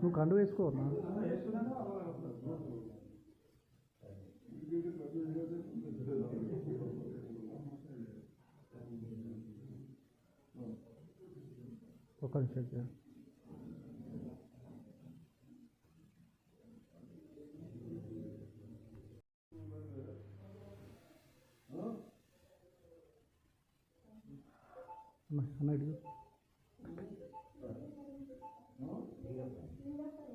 నువ్వు కండు వేసుకోవన్నా ఒక నిమిషం సార్ అన్న అన్న forgiveness.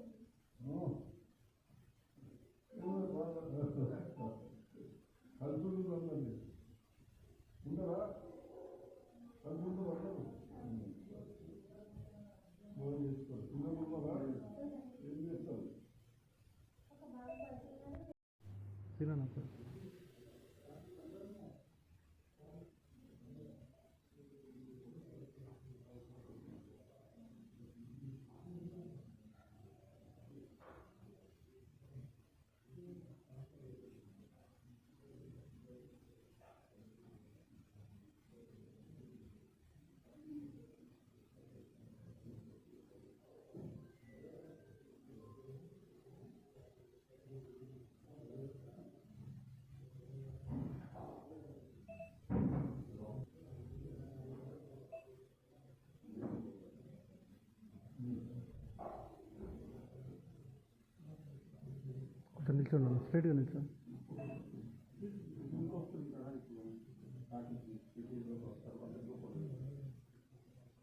కొంచెం నిల్చోండి అన్న స్ట్రైట్గా నిల్చోండి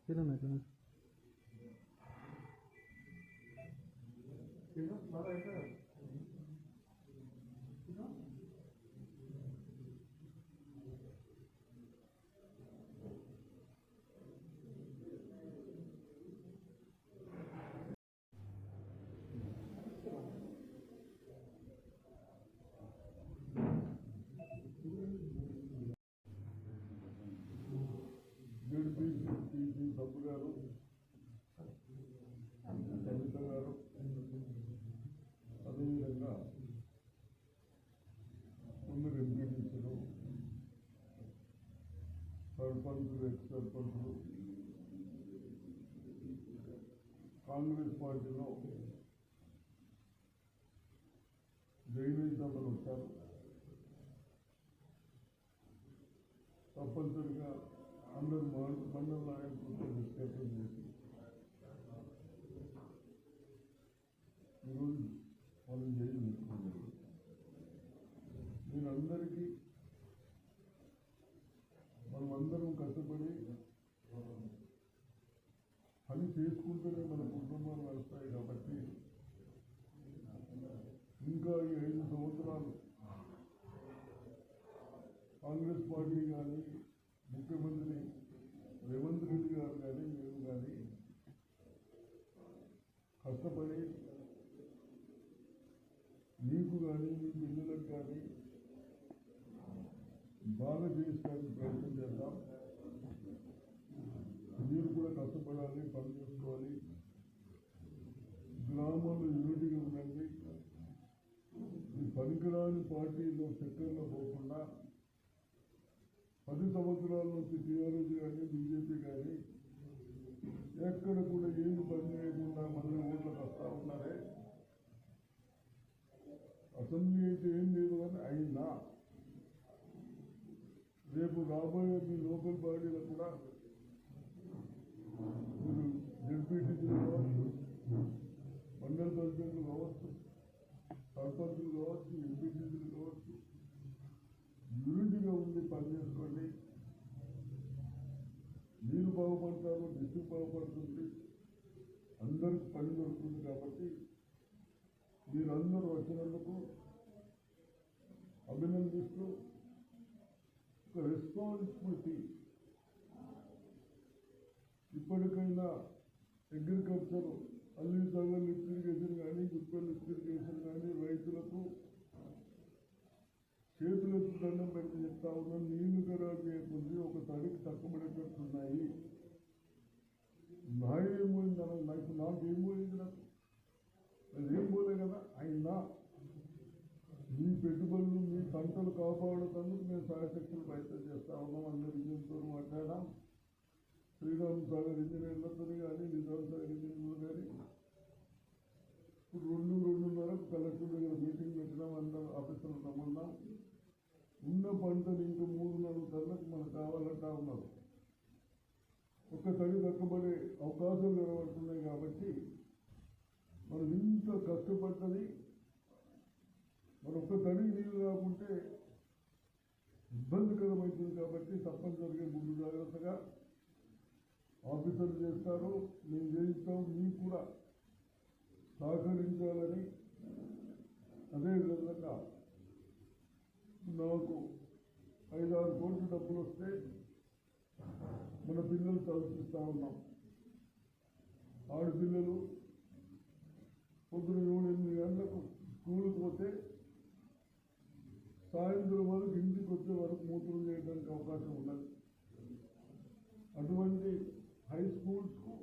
తినన్నా ఇట్లా సర్పంచులు సర్పంచులు కాంగ్రెస్ పార్టీలో డ్రైనేజ్ సభలు వచ్చారు. తప్పనిసరిగా అందరు మండల నాయకులతో డిస్కషన్ చేసి చేసుకుంటూనే మన కుటుంబాలు నడుస్తాయి కాబట్టి. ఇంకా ఈ ఐదు సంవత్సరాలు కాంగ్రెస్ పార్టీ కానీ ముఖ్యమంత్రి రేవంత్ రెడ్డి గారు కానీ మేము కానీ కష్టపడి మీకు కానీ మీ పిల్లలకు కానీ బాగా చేసుకోవడానికి ప్రయత్నం చేద్దాం మీరు కూడా కష్టపడాలి పని చేసుకోవాలి గ్రామాల్లో యూనిటీగా ఉండండి ఈ పనికిరాని పార్టీలో చక్కెరలో పోకుండా పది సంవత్సరాల నుంచి టీఆర్ఎస్ కానీ బీజేపీ కానీ ఎక్కడ కూడా ఏమి పని చేయకుండా మళ్ళీ ఓట్లకు వస్తూ ఉన్నారే? అసెంబ్లీ అయితే ఏం లేదు అని అయిందా రేపు రాబోయే మీ లోకల్ బాడీలో కూడా చేసుకోండి. మీరు బాగుపడతారు డిస్ట్రిక్ట్ బాగుపడుతుంది. అందరికి పని దొరుకుతుంది కాబట్టి మీరందరూ వచ్చినందుకు అభినందిస్తూ ఒక రెస్పాన్సిబిలిటీ ఇప్పటికైనా అగ్రికల్చర్ అల్లి సగల్ ఇరిగేషన్ కానీ గుప్పల్ లిఫ్ట్ ఇరిగేషన్ కానీ రైతులకు చేతులు దండం పెట్టి చెప్తా ఉన్నాను నీళ్ళు ఖరాబ్ చేయకుండా ఒక తడికి తక్కువడేటట్టున్నాయి నా ఏమైంది అన్న నాకు నాకు ఏం పోయింది నాకు. అది ఏం పోలే కదా అయినా మీ పెట్టుబడులు మీ పంటలు కాపాడుతందుకు మేము సహాయశక్తులు ప్రయత్నం చేస్తా ఉన్నాం. అందరి ఇంజనీర్తో మాట్లాడాం. శ్రీరామ్ సాగర్ ఇంజనీర్లతో కానీ పంటని ఇంకా మూడు నాలుగు టన్నులకు మనకు కావాలంటా ఉన్నారు ఒక్క తడి దక్కబడే అవకాశాలు కనబడుతున్నాయి కాబట్టి మనం ఇంత కష్టపడ్డది మరి ఒక్క తడి నీళ్ళు రాకుంటే ఇబ్బందికరమవుతుంది కాబట్టి తప్పనిసరిగా ముందు జాగ్రత్తగా ఆఫీసర్లు చేస్తారు మేము చేయిస్తాం మీకు కూడా సహకరించాలని అదేవిధంగా నాకు ఐదారు కోట్ల డబ్బులు వస్తే మన పిల్లలు చదివిస్తూ ఉన్నాం. ఆడపిల్లలు పొద్దున ఏడు ఎనిమిది గంటలకు స్కూల్కి పోతే సాయంత్రం వరకు ఇంటికి వచ్చే వరకు మూత్రం చేయడానికి అవకాశం ఉండదు అటువంటి హై స్కూల్స్కు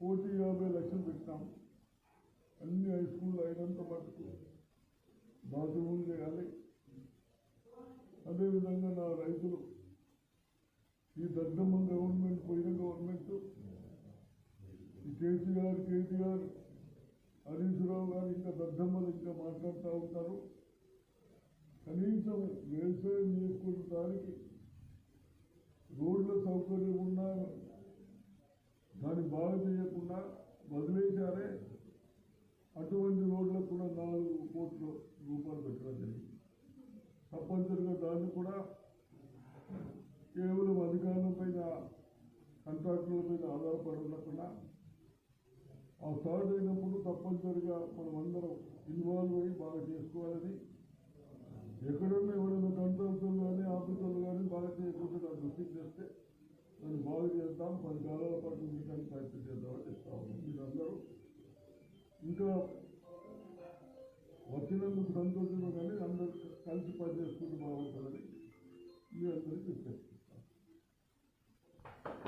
కోటి యాభై లక్షలు పెట్టాం అన్ని హై స్కూల్ అయినంత మటుకు బాత్రూములు చేయాలి. అదేవిధంగా నా రైతులు ఈ దద్దమ్మ గవర్నమెంట్ పోయిన గవర్నమెంట్ కేసీఆర్ కేటీఆర్ హరీష్ రావు గారు ఇంకా దద్దమ్మలు ఇంకా మాట్లాడుతూ ఉంటారు. కనీసం వ్యవసాయం చేసుకున్న దానికి రోడ్ల సౌకర్యం ఉన్నా దాన్ని బాగు చేయకుండా వదిలేశారే అటువంటి రోడ్లకు కూడా నాలుగు కోట్ల రూపాయలు పెట్టడం జరిగింది. తప్పనిసరిగా దాన్ని కూడా కేవలం అధికారుల పైన కాంట్రాక్టుల మీద ఆధారపడకుండా ఆ స్టార్ట్ అయినప్పుడు తప్పనిసరిగా మనం అందరం ఇన్వాల్వ్ అయ్యి బాగా చేసుకోవాలని. ఎక్కడన్నా ఎవరైనా కంట్రాక్టర్లు కానీ ఆఫీసర్లు కానీ బాగా చేయకుండా నా దృష్టికి చేస్తే దాన్ని బాగు చేద్దాం పది కాలాల పాటు ఉండడానికి ప్రయత్నం చేద్దామని చెప్తా మీరందరూ. ఇంకా వచ్చినందుకు సంతోషంగా కానీ అందరూ కలిసి పనిచేసుకుంటూ బాగుంటుందని మీ అందరికీ చెప్పారు